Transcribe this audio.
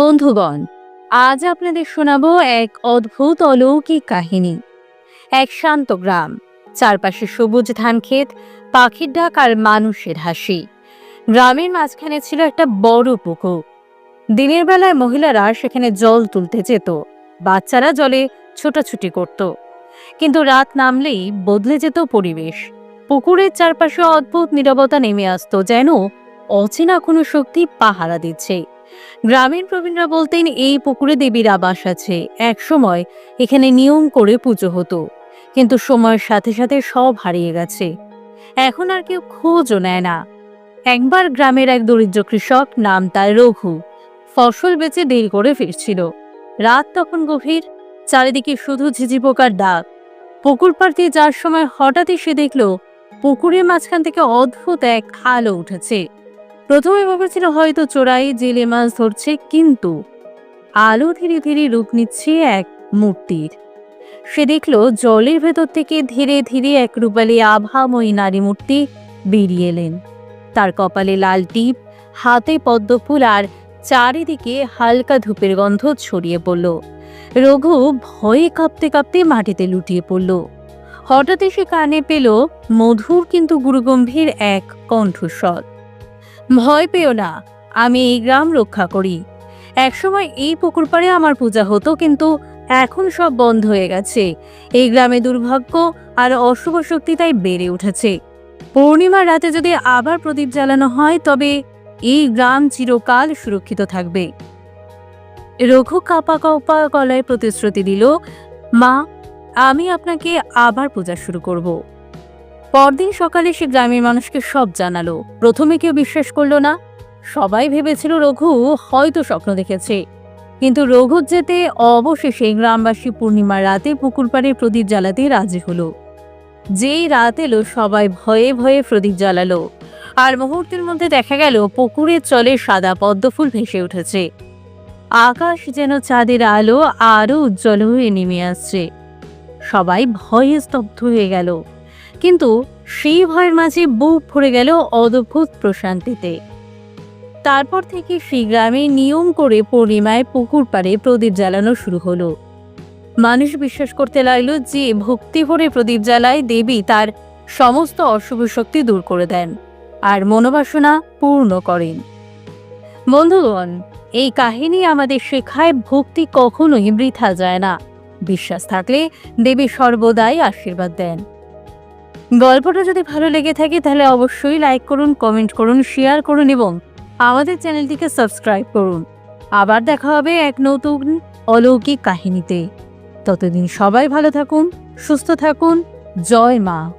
বন্ধুগণ, আজ আপনাদের শোনাব এক অদ্ভুত অলৌকিক কাহিনী। এক শান্ত গ্রাম, চারপাশে সবুজ ধান ধানক্ষেত পাখির ডাক আর মানুষের হাসি। গ্রামের মাঝখানে ছিল একটা বড় পুকুর। দিনের বেলায় মহিলারা সেখানে জল তুলতে যেত, বাচ্চারা জলে ছোটাছুটি করত। কিন্তু রাত নামলেই বদলে যেত পরিবেশ। পুকুরের চারপাশে অদ্ভুত নীরবতা নেমে আসতো যেন অচেনা কোনো শক্তি পাহারা দিচ্ছে। গ্রামীণ প্রবীণরা বলতেন, এই পুকুরে দেবীর আবাস আছে। এক সময় এখানে নিয়ম করে পুজো হতো, কিন্তু সময়ের সাথে সাথে সব হারিয়ে গেছে। এখন আর কেউ খোঁজও নেয় না। একবার গ্রামের এক দরিদ্র কৃষক, নাম তার রঘু, ফসল বেচে দেরি করে ফিরছিল। রাত তখন গভীর, চারিদিকে শুধু ঝিঝি পোকার ডাক। পুকুর পাড় দিয়ে যাওয়ার সময় হঠাৎই সে দেখল, পুকুরের মাঝখান থেকে অদ্ভুত এক আলো উঠেছে। প্রথমে ভেবেছিল হয়তো চোরাই জেলে মাছ ধরছে, কিন্তু আলো ধীরে ধীরে রূপ নিচ্ছে এক মূর্তির। সে দেখল জলের ভেতর থেকে ধীরে ধীরে এক রূপালী আভাময়ী নারী মূর্তি বেরিয়ে এলেন। তার কপালে লাল টিপ, হাতে পদ্মফুল আর চারিদিকে হালকা ধূপের গন্ধ ছড়িয়ে পড়ল। রঘু ভয়ে কাঁপতে কাঁপতে মাটিতে লুটিয়ে পড়ল। হঠাৎ সে কানে পেল মধুর কিন্তু গুরুগম্ভীর এক কণ্ঠস্বর। ভয় পেও না, আমি এই গ্রাম রক্ষা করি। একসময় এই পুকুর পাড়ে আমার পূজা হতো, কিন্তু এখন সব বন্ধ হয়ে গেছে। এই গ্রামে দুর্ভাগ্য আর অশুভ শক্তি তাই বেড়ে উঠেছে। পূর্ণিমার রাতে যদি আবার প্রদীপ জ্বালানো হয়, তবে এই গ্রাম চিরকাল সুরক্ষিত থাকবে। রঘু কাপা কাপা গলায় প্রতিশ্রুতি দিল, মা, আমি আপনাকে আবার পূজা শুরু করব। পরদিন সকালে সে গ্রামের মানুষকে সব জানালো। প্রথমে কেউ বিশ্বাস করল না। সবাই ভেবেছিল রঘু হয়তো স্বপ্ন দেখেছে। কিন্তু রঘু যেতে অবশেষে গ্রামবাসী পূর্ণিমার রাতে পুকুর পাড়ে প্রদীপ জ্বালাতে রাজি হলো। যেই রাত এলো, সবাই ভয়ে ভয়ে প্রদীপ জ্বালালো। আর মুহূর্তের মধ্যে দেখা গেল পুকুরের চলে সাদা পদ্মফুল ভেসে উঠেছে। আকাশ যেন চাঁদের আলো আরও উজ্জ্বল হয়ে নেমে আসছে। সবাই ভয়ে স্তব্ধ হয়ে গেল। কিন্তু সেই ভয়ের মাঝে বুক ভরে গেল অদ্ভুত প্রশান্তিতে। তারপর থেকে সেই গ্রামে নিয়ম করে পূর্ণিমায় পুকুর পাড়ে প্রদীপ জ্বালানো শুরু হলো। মানুষ বিশ্বাস করতে লাগল যে ভক্তি ভরে প্রদীপ জ্বালায় দেবী তার সমস্ত অশুভ শক্তি দূর করে দেন আর মনোবাসনা পূর্ণ করেন। বন্ধুগণ, এই কাহিনী আমাদের শেখায় ভক্তি কখনোই বৃথা যায় না। বিশ্বাস থাকলে দেবী সর্বদাই আশীর্বাদ দেন। গল্পটা যদি ভালো লেগে থাকে, তাহলে অবশ্যই লাইক করুন কমেন্ট করুন শেয়ার করুন এবং আমাদের চ্যানেলটিকে সাবস্ক্রাইব করুন। আবার দেখা হবে এক নতুন অলৌকিক কাহিনীতে। ততদিন সবাই ভালো থাকুন, সুস্থ থাকুন। জয় মা।